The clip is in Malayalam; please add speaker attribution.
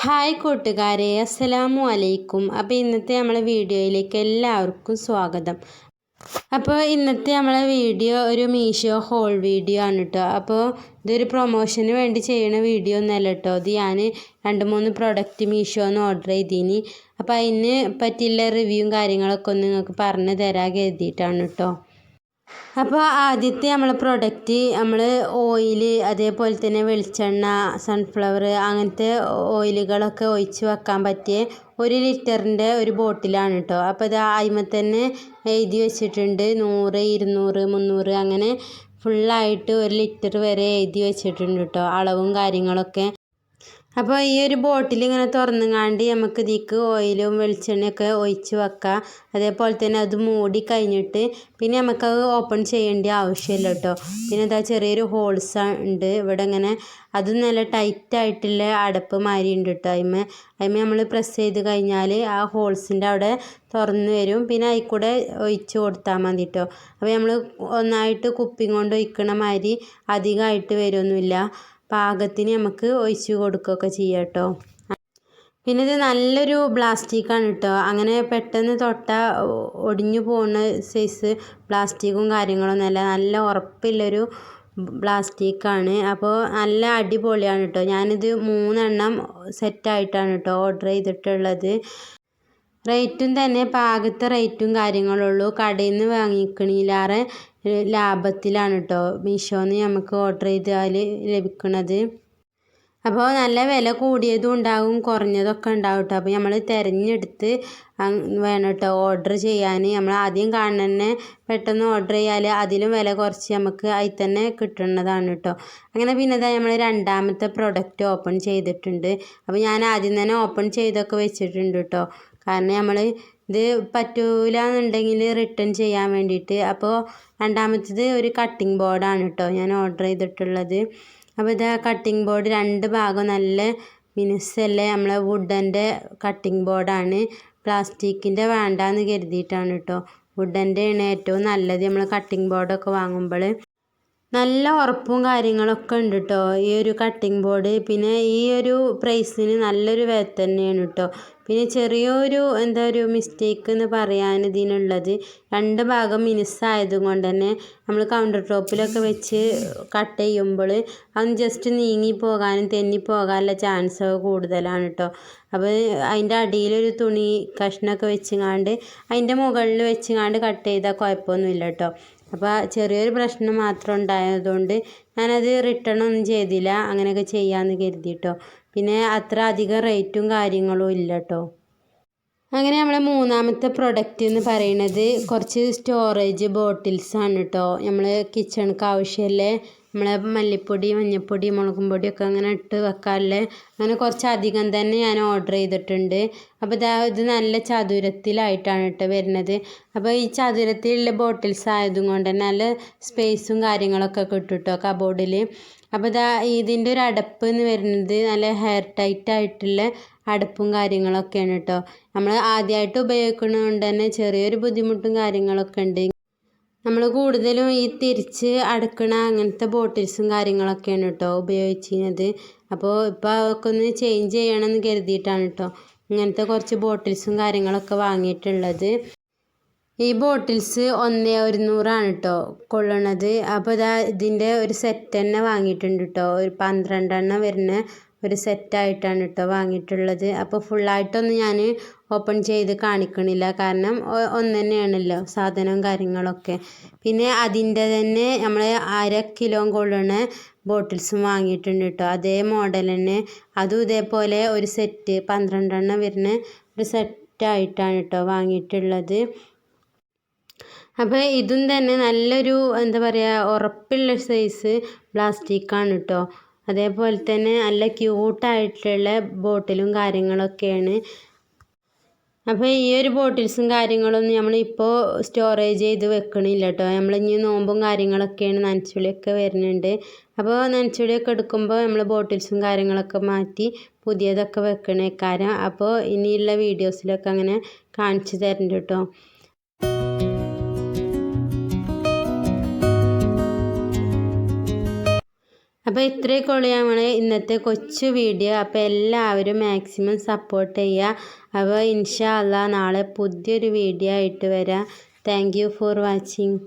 Speaker 1: ഹായ് കൂട്ടുകാരെ അസ്സലാമു അലൈക്കും. അപ്പോൾ ഇന്നത്തെ നമ്മളെ വീഡിയോയിലേക്ക് എല്ലാവർക്കും സ്വാഗതം. അപ്പോൾ ഇന്നത്തെ നമ്മളെ വീഡിയോ ഒരു മീഷോ ഹോൾ വീഡിയോ ആണ് കേട്ടോ അപ്പോൾ ഇതൊരു പ്രൊമോഷന് വേണ്ടി ചെയ്യണ വീഡിയോ ഒന്നല്ല കേട്ടോ ഇത് ഞാൻ രണ്ട് മൂന്ന് പ്രൊഡക്റ്റ് മീഷോന്ന് ഓർഡർ ചെയ്തിനി. അപ്പോൾ അതിന് പറ്റിയുള്ള റിവ്യൂവും കാര്യങ്ങളൊക്കെ ഒന്ന് നിങ്ങൾക്ക് പറഞ്ഞു തരാൻ കരുതിയിട്ടാണ് കേട്ടോ അപ്പോൾ ആദ്യത്തെ നമ്മൾ പ്രൊഡക്റ്റ് നമ്മൾ ഓയിൽ അതേപോലെ തന്നെ വെളിച്ചെണ്ണ സൺഫ്ലവർ അങ്ങനത്തെ ഓയിലുകളൊക്കെ ഒഴിച്ച് വെക്കാൻ പറ്റിയ ഒരു ലിറ്ററിന്റെ ഒരു ബോട്ടിലാണ് കേട്ടോ അപ്പോൾ ഇത് ആയിമ തന്നെ എഴുതി വെച്ചിട്ടുണ്ട്. നൂറ് ഇരുന്നൂറ് മുന്നൂറ് അങ്ങനെ ഫുള്ളായിട്ട് ഒരു ലിറ്റർ വരെ എഴുതി വെച്ചിട്ടുണ്ട് കേട്ടോ അളവും കാര്യങ്ങളൊക്കെ അപ്പോൾ ഈ ഒരു ബോട്ടിൽ ഇങ്ങനെ തുറന്നുകാണ്ട് നമുക്ക് ഇതിക്ക് ഓയിലും വെളിച്ചെണ്ണയൊക്കെ ഒഴിച്ച് വെക്കാം. അതേപോലെ തന്നെ അത് മൂടി കഴിഞ്ഞിട്ട് പിന്നെ നമുക്കത് ഓപ്പൺ ചെയ്യേണ്ട ആവശ്യമില്ല കേട്ടോ. പിന്നെ ഇതാ ചെറിയൊരു ഹോൾസ് ഉണ്ട്. ഇവിടെ ഇങ്ങനെ അത് നല്ല ടൈറ്റായിട്ടുള്ള അടപ്പ് മാരി ഉണ്ട് കേട്ടോ അതിമ അതിമ നമ്മൾ പ്രസ് ചെയ്ത് കഴിഞ്ഞാൽ ആ ഹോൾസിന്റെ അവിടെ തുറന്ന് വരും. പിന്നെ അതിൽ കൂടെ ഒഴിച്ച് കൊടുത്താൽ മതി കേട്ടോ. അപ്പോൾ നമ്മൾ ഒന്നായിട്ട് കുപ്പി കൊണ്ട് ഒഴിക്കണ മാതിരി അധികമായിട്ട് വരുമൊന്നുമില്ല പാകത്തിന് നമുക്ക് ഒഴിച്ച് കൊടുക്കുകയൊക്കെ ചെയ്യാം കേട്ടോ. പിന്നെ ഇത് നല്ലൊരു പ്ലാസ്റ്റിക്കാണ് കേട്ടോ. അങ്ങനെ പെട്ടെന്ന് തൊട്ട ഒടിഞ്ഞു പോകുന്ന സൈസ് പ്ലാസ്റ്റിക്കും കാര്യങ്ങളൊന്നുമല്ല നല്ല ഉറപ്പുള്ളൊരു പ്ലാസ്റ്റിക്കാണ് അപ്പോൾ നല്ല അടിപൊളിയാണ് കേട്ടോ. ഞാനിത് മൂന്നെണ്ണം സെറ്റായിട്ടാണ് കേട്ടോ ഓർഡർ ചെയ്തിട്ടുള്ളത്. റേറ്റും തന്നെ പാകത്തെ റേറ്റും കാര്യങ്ങളുള്ളൂ. കടയിൽ നിന്ന് വാങ്ങിക്കണില്ലാറെ ലാഭത്തിലാണ് കേട്ടോ മീഷോന്ന് നമുക്ക് ഓർഡർ ചെയ്താൽ ലഭിക്കുന്നത് അപ്പോൾ നല്ല വില കൂടിയതും ഉണ്ടാകും കുറഞ്ഞതൊക്കെ ഉണ്ടാവും കേട്ടോ അപ്പോൾ നമ്മൾ തിരഞ്ഞെടുത്ത് വേണം കേട്ടോ ഓർഡർ ചെയ്യാൻ നമ്മൾ ആദ്യം കാണുന്ന പെട്ടെന്ന് ഓർഡർ ചെയ്യാൽ അതിലും വില കുറച്ച് നമുക്ക് അതിൽ തന്നെ കിട്ടുന്നതാണ് കേട്ടോ അങ്ങനെ പിന്നെ നമ്മൾ രണ്ടാമത്തെ പ്രൊഡക്റ്റ് ഓപ്പൺ ചെയ്തിട്ടുണ്ട്. അപ്പോൾ ഞാൻ ആദ്യം തന്നെ ഓപ്പൺ ചെയ്തൊക്കെ വെച്ചിട്ടുണ്ട് കേട്ടോ കാരണം നമ്മൾ ഇത് പറ്റൂല എന്നുണ്ടെങ്കിൽ റിട്ടേൺ ചെയ്യാൻ വേണ്ടിയിട്ട്. അപ്പോൾ രണ്ടാമത്തേത് ഒരു കട്ടിംഗ് ബോർഡാണ് കേട്ടോ ഞാൻ ഓർഡർ ചെയ്തിട്ടുള്ളത്. അപ്പോൾ ഇത് കട്ടിംഗ് ബോർഡ് രണ്ട് ഭാഗം നല്ല മിനുസല്ലേ നമ്മളെ വുഡന്റെ കട്ടിംഗ് ബോർഡാണ് പ്ലാസ്റ്റിക്കിന്റെ വേണ്ടാന്ന് കരുതിയിട്ടാണ് കേട്ടോ വുഡന്റെ ആണ് ഏറ്റവും നല്ലത് നമ്മൾ കട്ടിംഗ് ബോർഡൊക്കെ വാങ്ങുമ്പോൾ നല്ല ഉറപ്പും കാര്യങ്ങളൊക്കെ ഉണ്ട് കേട്ടോ ഈ ഒരു കട്ടിംഗ് ബോർഡ് പിന്നെ ഈ ഒരു പ്രൈസിന് നല്ലൊരു വില തന്നെയാണ് കേട്ടോ പിന്നെ ചെറിയൊരു എന്താ ഒരു മിസ്റ്റേക്ക് എന്ന് പറയാൻ ഇതിനുള്ളത്. രണ്ട് ഭാഗം മിനുസായത് കൊണ്ട് തന്നെ നമ്മൾ കൗണ്ടർ ടോപ്പിലൊക്കെ വെച്ച് കട്ട് ചെയ്യുമ്പോൾ അത് ജസ്റ്റ് നീങ്ങി പോകാനും തെന്നി പോകാനുള്ള ചാൻസ് കൂടുതലാണ് കേട്ടോ അപ്പോൾ അതിന്റെ അടിയിലൊരു തുണി കഷ്ണമൊക്കെ വെച്ചുങ്ങാണ്ട് അതിന്റെ മുകളിൽ വെച്ചുങ്ങാണ്ട് കട്ട് ചെയ്താൽ കുഴപ്പമൊന്നുമില്ല കേട്ടോ അപ്പോൾ ചെറിയൊരു പ്രശ്നം മാത്രം ഉണ്ടായതുകൊണ്ട് ഞാനത് റിട്ടേൺ ഒന്നും ചെയ്തില്ല. അങ്ങനെയൊക്കെ ചെയ്യാമെന്ന് കരുതി കേട്ടോ പിന്നെ അത്ര അധികം റേറ്റും കാര്യങ്ങളും ഇല്ല കേട്ടോ അങ്ങനെ നമ്മളെ മൂന്നാമത്തെ പ്രൊഡക്റ്റ് എന്ന് പറയുന്നത് കുറച്ച് സ്റ്റോറേജ് ബോട്ടിൽസാണ് കേട്ടോ നമ്മൾ കിച്ചണക്ക് ആവശ്യമല്ലേ നമ്മളെ മല്ലിപ്പൊടി മഞ്ഞൾപ്പൊടി മുളകും പൊടിയൊക്കെ അങ്ങനെ ഇട്ട് വെക്കാറില്ലേ അങ്ങനെ കുറച്ച് അധികം തന്നെ ഞാൻ ഓർഡർ ചെയ്തിട്ടുണ്ട്. അപ്പോൾ ഇതാ ഇത് നല്ല ചതുരത്തിലായിട്ടാണ് കേട്ടോ വരുന്നത്. അപ്പോൾ ഈ ചതുരത്തിലുള്ള ബോട്ടിൽസ് ആയതുകൊണ്ട് തന്നെ നല്ല സ്പേസും കാര്യങ്ങളൊക്കെ കിട്ടും കേട്ടോ കബോർഡിൽ അപ്പോൾ ഇതാ ഇതിന്റെ ഒരു അടപ്പ് എന്ന് വരുന്നത് നല്ല ഹെയർ ടൈറ്റ് ആയിട്ടുള്ള അടപ്പും കാര്യങ്ങളൊക്കെയാണ് കേട്ടോ നമ്മൾ ആദ്യമായിട്ട് ഉപയോഗിക്കുന്നത് കൊണ്ട് തന്നെ ചെറിയൊരു ബുദ്ധിമുട്ടും കാര്യങ്ങളൊക്കെ ഉണ്ട്. നമ്മൾ കൂടുതലും ഈ തിരിച്ച് അടക്കണ അങ്ങനത്തെ ബോട്ടിൽസും കാര്യങ്ങളൊക്കെയാണ് കേട്ടോ ഉപയോഗിച്ചിരുന്നത്. അപ്പോൾ ഇപ്പോൾ അതൊക്കെ ഒന്ന് ചേഞ്ച് ചെയ്യണമെന്ന് കരുതിയിട്ടാണ് കേട്ടോ ഇങ്ങനത്തെ കുറച്ച് ബോട്ടിൽസും കാര്യങ്ങളൊക്കെ വാങ്ങിയിട്ടുള്ളത്. ഈ ബോട്ടിൽസ് ഒന്ന് ഒരുന്നൂറാണ് കേട്ടോ കൊള്ളണത്. അപ്പോൾ ഇതാ ഇതിന്റെ ഒരു സെറ്റ് തന്നെ വാങ്ങിയിട്ടുണ്ട് കേട്ടോ ഒരു പന്ത്രണ്ടെണ്ണം വരുന്ന ഒരു സെറ്റായിട്ടാണ് കേട്ടോ വാങ്ങിയിട്ടുള്ളത്. അപ്പോൾ ഫുള്ളായിട്ടൊന്നും ഞാൻ ഓപ്പൺ ചെയ്ത് കാണിക്കണില്ല. കാരണം ഒന്ന് തന്നെയാണല്ലോ സാധനവും കാര്യങ്ങളൊക്കെ. പിന്നെ അതിന്റെ തന്നെ നമ്മൾ അര കിലോ കൊള്ളുന്ന ബോട്ടിൽസും വാങ്ങിയിട്ടുണ്ട് കേട്ടോ അതേ മോഡൽ തന്നെ. അതും ഇതേപോലെ ഒരു സെറ്റ് പന്ത്രണ്ടെണ്ണം വരുന്ന ഒരു സെറ്റായിട്ടാണ് കേട്ടോ വാങ്ങിയിട്ടുള്ളത്. അപ്പോൾ ഇതും തന്നെ നല്ലൊരു എന്താ പറയുക ഉറപ്പുള്ള സൈസ് പ്ലാസ്റ്റിക്കാണ് കേട്ടോ അതേപോലെ തന്നെ നല്ല ക്യൂട്ടായിട്ടുള്ള ബോട്ടിലും കാര്യങ്ങളൊക്കെയാണ്. അപ്പോൾ ഈ ഒരു ബോട്ടിൽസും കാര്യങ്ങളൊന്നും നമ്മളിപ്പോൾ സ്റ്റോറേജ് ചെയ്ത് വെക്കണില്ല കേട്ടോ നമ്മൾ ഇനി നോമ്പും കാര്യങ്ങളൊക്കെയാണ് നനച്ചുളിയൊക്കെ വരുന്നുണ്ട്. അപ്പോൾ നനച്ചുളിയൊക്കെ എടുക്കുമ്പോൾ നമ്മൾ ബോട്ടിൽസും കാര്യങ്ങളൊക്കെ മാറ്റി പുതിയതൊക്കെ വെക്കണേ കാരണം അപ്പോൾ ഇനിയുള്ള വീഡിയോസിലൊക്കെ അങ്ങനെ കാണിച്ചു തരുന്നുണ്ട് കേട്ടോ അപ്പോൾ ഇത്രയൊക്കെ ഉള്ളതാണ് ഇന്നത്തെ കൊച്ചു വീഡിയോ. അപ്പോൾ എല്ലാവരും മാക്സിമം സപ്പോർട്ട് ചെയ്യുക അപ്പോൾ ഇൻഷാ അല്ലാ നാളെ പുതിയൊരു വീഡിയോ ആയിട്ട് വരാം. Thank for watching